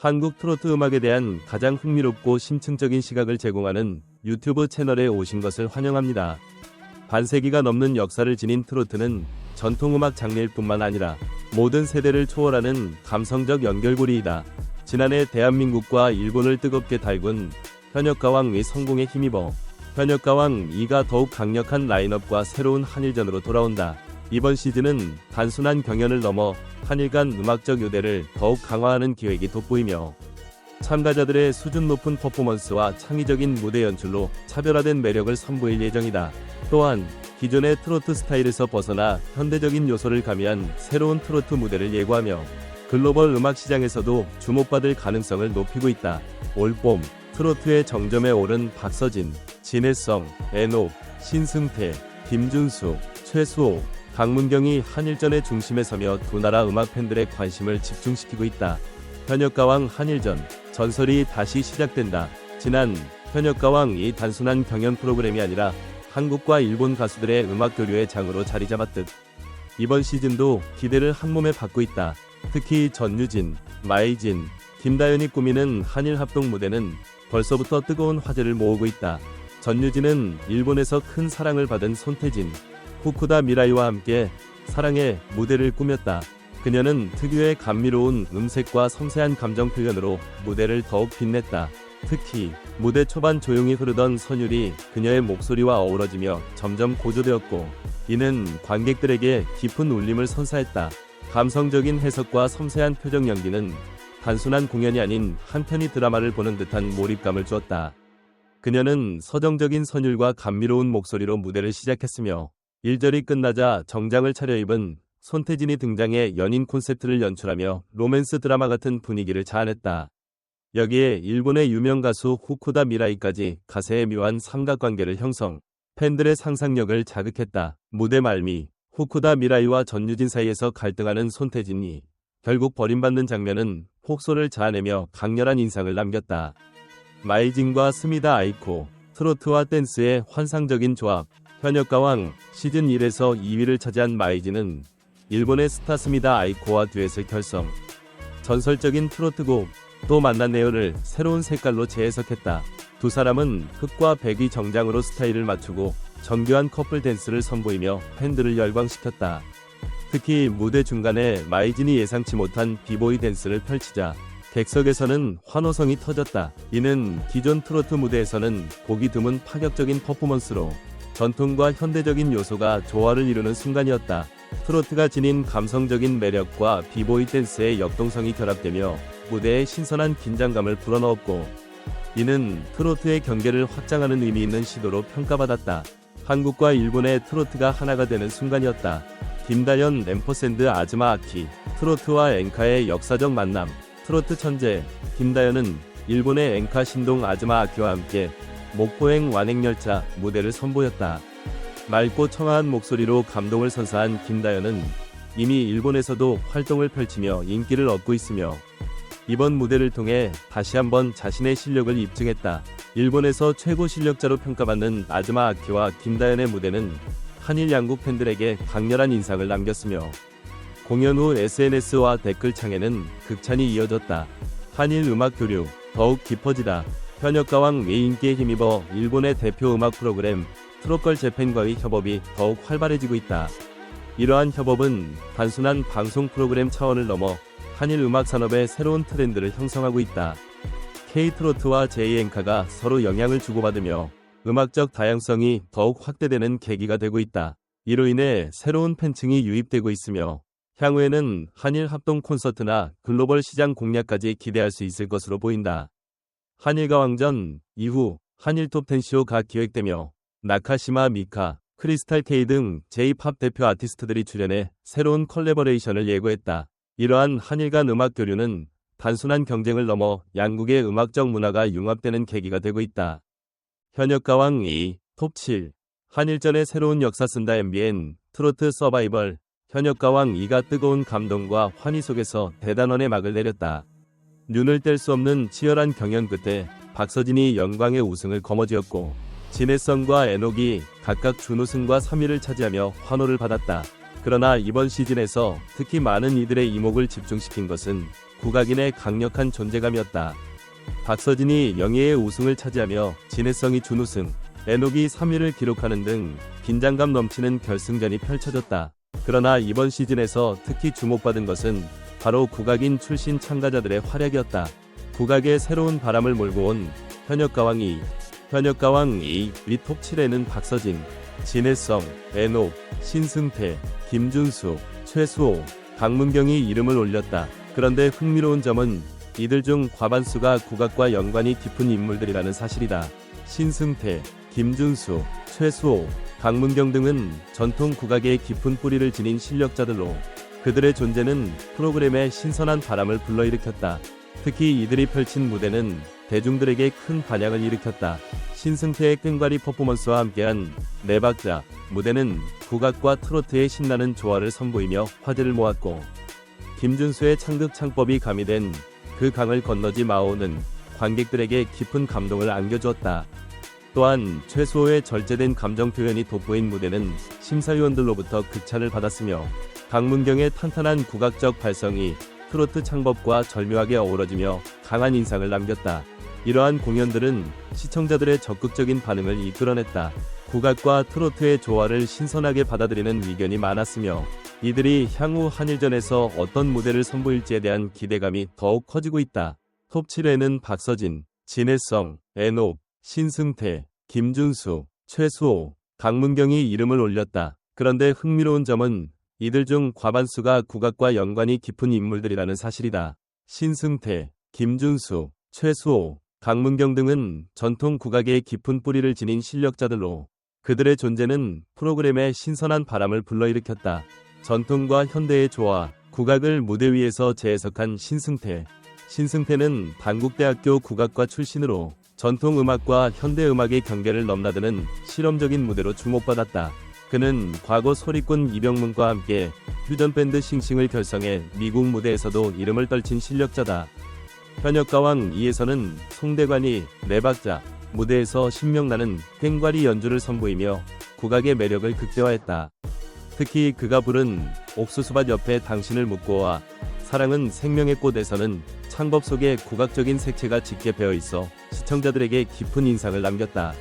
한국 트로트 음악에 대한 가장 흥미롭고 심층적인 시각을 제공하는 유튜브 채널에 오신 것을 환영합니다. 반세기가 넘는 역사를 지닌 트로트는 전통음악 장르일 뿐만 아니라 모든 세대를 초월하는 감성적 연결고리이다. 지난해 대한민국과 일본을 뜨겁게 달군 현역가왕의 성공에 힘입어 현역가왕 2가 더욱 강력한 라인업과 새로운 한일전으로 돌아온다. 이번 시즌은 단순한 경연을 넘어 한일 간 음악적 유대를 더욱 강화하는 기획이 돋보이며 참가자들의 수준 높은 퍼포먼스와 창의적인 무대 연출로 차별화된 매력을 선보일 예정이다. 또한 기존의 트로트 스타일에서 벗어나 현대적인 요소를 가미한 새로운 트로트 무대를 예고하며 글로벌 음악 시장에서도 주목받을 가능성을 높이고 있다. 올봄 트로트의 정점에 오른 박서진, 진혜성, 애녹, 신승태, 김준수, 최수호, 강문경이 한일전의 중심에 서며 두 나라 음악 팬들의 관심을 집중시키고 있다. 현역가왕 한일전 전설이 다시 시작된다. 지난 현역가왕이 단순한 경연 프로그램이 아니라 한국과 일본 가수들의 음악 교류의 장으로 자리 잡았듯 이번 시즌도 기대를 한몸에 받고 있다. 특히 전유진, 마이진, 김다연이 꾸미는 한일 합동 무대는 벌써부터 뜨거운 화제를 모으고 있다. 전유진은 일본에서 큰 사랑을 받은 손태진, 후쿠다 미라이와 함께 사랑의 무대를 꾸몄다. 그녀는 특유의 감미로운 음색과 섬세한 감정 표현으로 무대를 더욱 빛냈다. 특히 무대 초반 조용히 흐르던 선율이 그녀의 목소리와 어우러지며 점점 고조되었고 이는 관객들에게 깊은 울림을 선사했다. 감성적인 해석과 섬세한 표정 연기는 단순한 공연이 아닌 한편의 드라마를 보는 듯한 몰입감을 주었다. 그녀는 서정적인 선율과 감미로운 목소리로 무대를 시작했으며 일절이 끝나자 정장을 차려입은 손태진이 등장해 연인 콘셉트를 연출하며 로맨스 드라마 같은 분위기를 자아냈다. 여기에 일본의 유명 가수 후쿠다 미라이까지 가세의 묘한 삼각관계를 형성, 팬들의 상상력을 자극했다. 무대 말미, 후쿠다 미라이와 전유진 사이에서 갈등하는 손태진이 결국 버림받는 장면은 폭소를 자아내며 강렬한 인상을 남겼다. 마이진과 스미다 아이코, 트로트와 댄스의 환상적인 조합, 현역가왕 시즌 1에서 2위를 차지한 마이진은 일본의 스타 스미다 아이코와 듀엣을 결성. 전설적인 트로트곡 또 만났네요를 새로운 색깔로 재해석했다. 두 사람은 흑과 백의 정장으로 스타일을 맞추고 정교한 커플 댄스를 선보이며 팬들을 열광시켰다. 특히 무대 중간에 마이진이 예상치 못한 비보이 댄스를 펼치자 객석에서는 환호성이 터졌다. 이는 기존 트로트 무대에서는 보기 드문 파격적인 퍼포먼스로 전통과 현대적인 요소가 조화를 이루는 순간이었다. 트로트가 지닌 감성적인 매력과 비보이 댄스의 역동성이 결합되며 무대에 신선한 긴장감을 불어넣었고 이는 트로트의 경계를 확장하는 의미 있는 시도로 평가받았다. 한국과 일본의 트로트가 하나가 되는 순간이었다. 김다연 앰퍼샌드 아즈마 아키 트로트와 엔카의 역사적 만남 트로트 천재 김다연은 일본의 엔카 신동 아즈마 아키와 함께 목포행 완행열차 무대를 선보였다. 맑고 청아한 목소리로 감동을 선사한 김다연은 이미 일본에서도 활동을 펼치며 인기를 얻고 있으며 이번 무대를 통해 다시 한번 자신의 실력을 입증했다. 일본에서 최고 실력자로 평가받는 아즈마 아키와 김다연의 무대는 한일 양국 팬들에게 강렬한 인상을 남겼으며 공연 후 SNS와 댓글창에는 극찬이 이어졌다. 한일 음악 교류 더욱 깊어지다. 현역가왕 외인기에 힘입어 일본의 대표 음악 프로그램 트롯걸 재팬과의 협업이 더욱 활발해지고 있다. 이러한 협업은 단순한 방송 프로그램 차원을 넘어 한일 음악 산업의 새로운 트렌드를 형성하고 있다. K-트로트와 J-엔카가 서로 영향을 주고받으며 음악적 다양성이 더욱 확대되는 계기가 되고 있다. 이로 인해 새로운 팬층이 유입되고 있으며 향후에는 한일 합동 콘서트나 글로벌 시장 공략까지 기대할 수 있을 것으로 보인다. 한일가왕전 이후 한일 톱10쇼가 기획되며 나카시마 미카, 크리스탈 K 등 J-팝 대표 아티스트들이 출연해 새로운 컬래버레이션을 예고했다. 이러한 한일 간 음악 교류는 단순한 경쟁을 넘어 양국의 음악적 문화가 융합되는 계기가 되고 있다. 현역가왕 2, 톱 7, 한일전의 새로운 역사 쓴다 MBN, 트로트 서바이벌, 현역가왕 2가 뜨거운 감동과 환희 속에서 대단원의 막을 내렸다. 눈을 뗄 수 없는 치열한 경연 끝에 박서진이 영광의 우승을 거머쥐었고 진해성과 에녹이 각각 준우승과 3위를 차지하며 환호를 받았다. 그러나 이번 시즌에서 특히 많은 이들의 이목을 집중시킨 것은 국악인의 강력한 존재감이었다. 박서진이 영예의 우승을 차지하며 진해성이 준우승, 에녹이 3위를 기록하는 등 긴장감 넘치는 결승전이 펼쳐졌다. 그러나 이번 시즌에서 특히 주목받은 것은 바로 국악인 출신 참가자들의 활약이었다. 국악의 새로운 바람을 몰고 온 현역가왕 2, 현역가왕 2, 리톱 7에는 박서진, 진해성, 에녹, 신승태, 김준수, 최수호, 강문경이 이름을 올렸다. 그런데 흥미로운 점은 이들 중 과반수가 국악과 연관이 깊은 인물들이라는 사실이다. 신승태, 김준수, 최수호, 강문경 등은 전통 국악의 깊은 뿌리를 지닌 실력자들로 그들의 존재는 프로그램에 신선한 바람을 불러일으켰다. 특히 이들이 펼친 무대는 대중들에게 큰 반향을 일으켰다. 신승태의 끈과리 퍼포먼스와 함께한 네 박자 무대는 국악과 트로트의 신나는 조화를 선보이며 화제를 모았고 김준수의 창극 창법이 가미된 그 강을 건너지 마오는 관객들에게 깊은 감동을 안겨주었다. 또한 최수호의 절제된 감정 표현이 돋보인 무대는 심사위원들로부터 극찬을 받았으며 강문경의 탄탄한 국악적 발성이 트로트 창법과 절묘하게 어우러지며 강한 인상을 남겼다. 이러한 공연들은 시청자들의 적극적인 반응을 이끌어냈다. 국악과 트로트의 조화를 신선하게 받아들이는 의견이 많았으며 이들이 향후 한일전에서 어떤 무대를 선보일지에 대한 기대감이 더욱 커지고 있다. 톱 7에는 박서진, 진해성, 에녹, 신승태, 김준수, 최수호, 강문경이 이름을 올렸다. 그런데 흥미로운 점은 이들 중 과반수가 국악과 연관이 깊은 인물들이라는 사실이다. 신승태, 김준수, 최수호, 강문경 등은 전통 국악의 깊은 뿌리를 지닌 실력자들로 그들의 존재는 프로그램에 신선한 바람을 불러일으켰다. 전통과 현대의 조화, 국악을 무대 위에서 재해석한 신승태. 신승태는 단국대학교 국악과 출신으로 전통 음악과 현대 음악의 경계를 넘나드는 실험적인 무대로 주목받았다. 그는 과거 소리꾼 이병문과 함께 퓨전 밴드 싱싱을 결성해 미국 무대에서도 이름을 떨친 실력자다. 현역가왕 2에서는 송대관이 네 박자 무대에서 신명나는 꽹과리 연주를 선보이며 국악의 매력을 극대화했다. 특히 그가 부른 옥수수밭 옆에 당신을 묻고와 사랑은 생명의 꽃에서는 창법 속에 국악적인 색채가 짙게 배어 있어 시청자들에게 깊은 인상을 남겼다.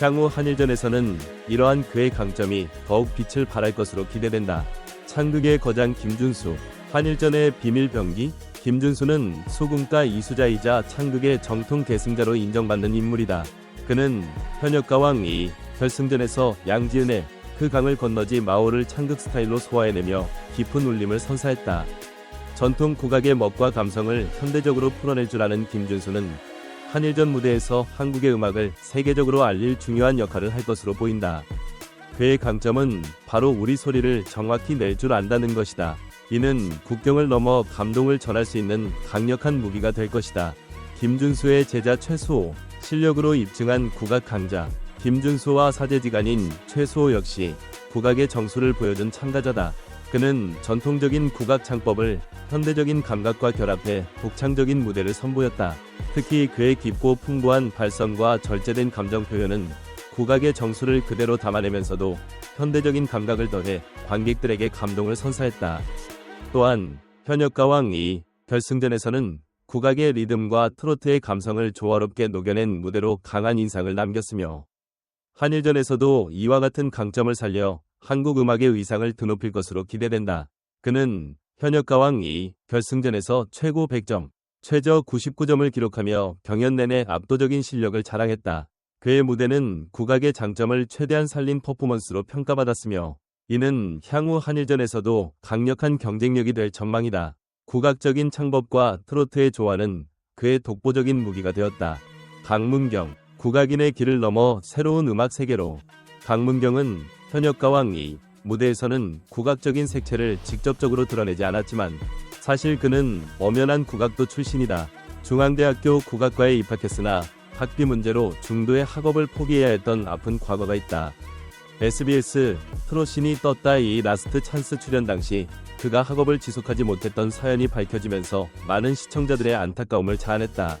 향후 한일전에서는 이러한 그의 강점이 더욱 빛을 발할 것으로 기대된다. 창극의 거장 김준수, 한일전의 비밀 병기, 김준수는 소금가 이수자이자 창극의 정통 계승자로 인정받는 인물이다. 그는 현역가왕 이 결승전에서 양지은의 그 강을 건너지 마오를 창극 스타일로 소화해내며 깊은 울림을 선사했다. 전통 국악의 멋과 감성을 현대적으로 풀어낼 줄 아는 김준수는 한일전 무대에서 한국의 음악을 세계적으로 알릴 중요한 역할을 할 것으로 보인다. 그의 강점은 바로 우리 소리를 정확히 낼 줄 안다는 것이다. 이는 국경을 넘어 감동을 전할 수 있는 강력한 무기가 될 것이다. 김준수의 제자 최수호, 실력으로 입증한 국악 강자. 김준수와 사제지간인 최수호 역시 국악의 정수를 보여준 참가자다. 그는 전통적인 국악 창법을 현대적인 감각과 결합해 독창적인 무대를 선보였다. 특히 그의 깊고 풍부한 발성과 절제된 감정 표현은 국악의 정수를 그대로 담아내면서도 현대적인 감각을 더해 관객들에게 감동을 선사했다. 또한 현역가왕 이 결승전에서는 국악의 리듬과 트로트의 감성을 조화롭게 녹여낸 무대로 강한 인상을 남겼으며 한일전에서도 이와 같은 강점을 살려 한국 음악의 의상을 드높일 것으로 기대된다. 그는 현역 가왕 이 결승전에서 최고 100점, 최저 99점을 기록하며 경연 내내 압도적인 실력을 자랑했다. 그의 무대는 국악의 장점을 최대한 살린 퍼포먼스로 평가받았으며 이는 향후 한일전에서도 강력한 경쟁력이 될 전망이다. 국악적인 창법과 트로트의 조화는 그의 독보적인 무기가 되었다. 강문경, 국악인의 길을 넘어 새로운 음악 세계로 강문경은 현역가왕 이 무대에서는 국악적인 색채를 직접적으로 드러내지 않았지만 사실 그는 엄연한 국악도 출신이다. 중앙대학교 국악과에 입학했으나 학비 문제로 중도의 학업을 포기해야 했던 아픈 과거가 있다. SBS 트로신이 떴다 이 라스트 찬스 출연 당시 그가 학업을 지속하지 못했던 사연이 밝혀지면서 많은 시청자들의 안타까움을 자아냈다.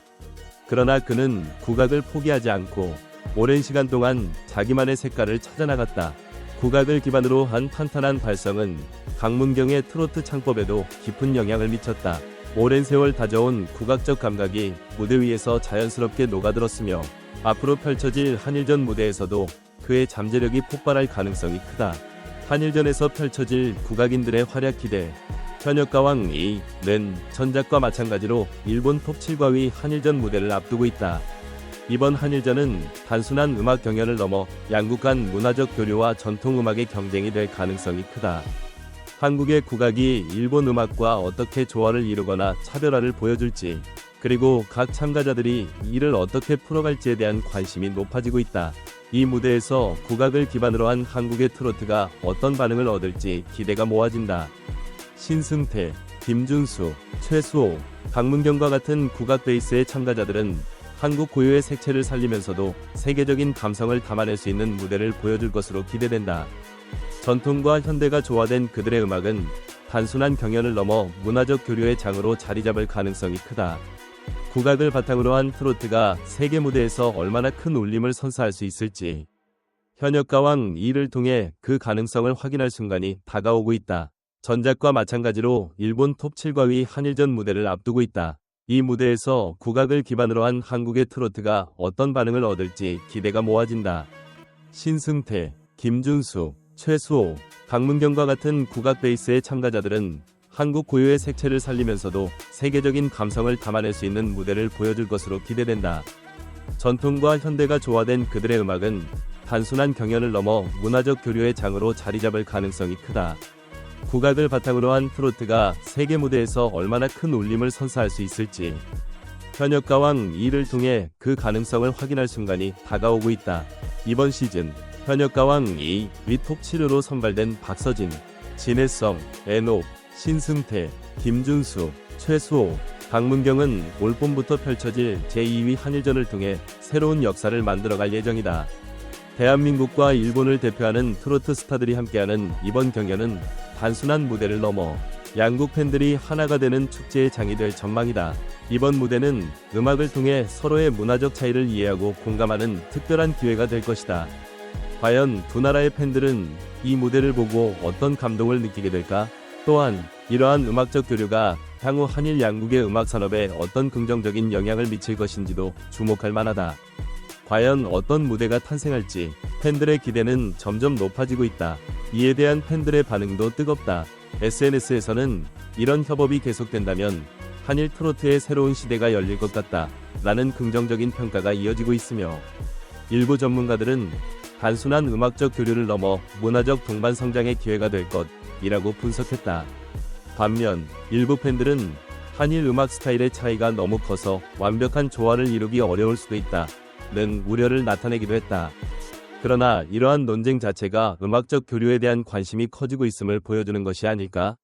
그러나 그는 국악을 포기하지 않고 오랜 시간 동안 자기만의 색깔을 찾아나갔다. 국악을 기반으로 한 탄탄한 발성은 강문경의 트로트 창법에도 깊은 영향을 미쳤다. 오랜 세월 다져온 국악적 감각이 무대 위에서 자연스럽게 녹아들었으며 앞으로 펼쳐질 한일전 무대에서도 그의 잠재력이 폭발할 가능성이 크다. 한일전에서 펼쳐질 국악인들의 활약 기대. 현역가왕 2는 전작과 마찬가지로 일본 톱7과 위 한일전 무대를 앞두고 있다. 이번 한일전은 단순한 음악 경연을 넘어 양국 간 문화적 교류와 전통 음악의 경쟁이 될 가능성이 크다. 한국의 국악이 일본 음악과 어떻게 조화를 이루거나 차별화를 보여줄지, 그리고 각 참가자들이 이를 어떻게 풀어갈지에 대한 관심이 높아지고 있다. 이 무대에서 국악을 기반으로 한 한국의 트로트가 어떤 반응을 얻을지 기대가 모아진다. 신승태, 김준수, 최수호, 박문경과 같은 국악 베이스의 참가자들은 한국 고유의 색채를 살리면서도 세계적인 감성을 담아낼 수 있는 무대를 보여줄 것으로 기대된다. 전통과 현대가 조화된 그들의 음악은 단순한 경연을 넘어 문화적 교류의 장으로 자리 잡을 가능성이 크다. 국악을 바탕으로 한 트로트가 세계 무대에서 얼마나 큰 울림을 선사할 수 있을지 현역 가왕 2를 통해 그 가능성을 확인할 순간이 다가오고 있다. 전작과 마찬가지로 일본 톱7과 위 한일전 무대를 앞두고 있다. 이 무대에서 국악을 기반으로 한 한국의 트로트가 어떤 반응을 얻을지 기대가 모아진다. 신승태, 김준수, 최수호, 강문경과 같은 국악 베이스의 참가자들은 한국 고유의 색채를 살리면서도 세계적인 감성을 담아낼 수 있는 무대를 보여줄 것으로 기대된다. 전통과 현대가 조화된 그들의 음악은 단순한 경연을 넘어 문화적 교류의 장으로 자리 잡을 가능성이 크다. 국악을 바탕으로 한 트로트가 세계 무대에서 얼마나 큰 울림을 선사할 수 있을지 현역 가왕 2를 통해 그 가능성을 확인할 순간이 다가오고 있다. 이번 시즌 현역 가왕 2, 위톱 7으로 선발된 박서진, 진해성, 에녹, 신승태, 김준수, 최수호, 박문경은 올 봄부터 펼쳐질 제2위 한일전을 통해 새로운 역사를 만들어갈 예정이다. 대한민국과 일본을 대표하는 트로트 스타들이 함께하는 이번 경연은 단순한 무대를 넘어 양국 팬들이 하나가 되는 축제의 장이 될 전망이다. 이번 무대는 음악을 통해 서로의 문화적 차이를 이해하고 공감하는 특별한 기회가 될 것이다. 과연 두 나라의 팬들은 이 무대를 보고 어떤 감동을 느끼게 될까? 또한 이러한 음악적 교류가 향후 한일 양국의 음악 산업에 어떤 긍정적인 영향을 미칠 것인지도 주목할 만하다. 과연 어떤 무대가 탄생할지 팬들의 기대는 점점 높아지고 있다. 이에 대한 팬들의 반응도 뜨겁다. SNS에서는 이런 협업이 계속된다면 한일 트로트의 새로운 시대가 열릴 것 같다. 라는 긍정적인 평가가 이어지고 있으며 일부 전문가들은 단순한 음악적 교류를 넘어 문화적 동반 성장의 기회가 될 것이라고 분석했다. 반면 일부 팬들은 한일 음악 스타일의 차이가 너무 커서 완벽한 조화를 이루기 어려울 수도 있다. 는 우려를 나타내기도 했다. 그러나 이러한 논쟁 자체가 음악적 교류에 대한 관심이 커지고 있음을 보여주는 것이 아닐까?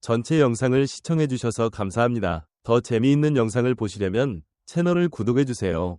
전체 영상을 시청해주셔서 감사합니다. 더 재미있는 영상을 보시려면 채널을 구독해주세요.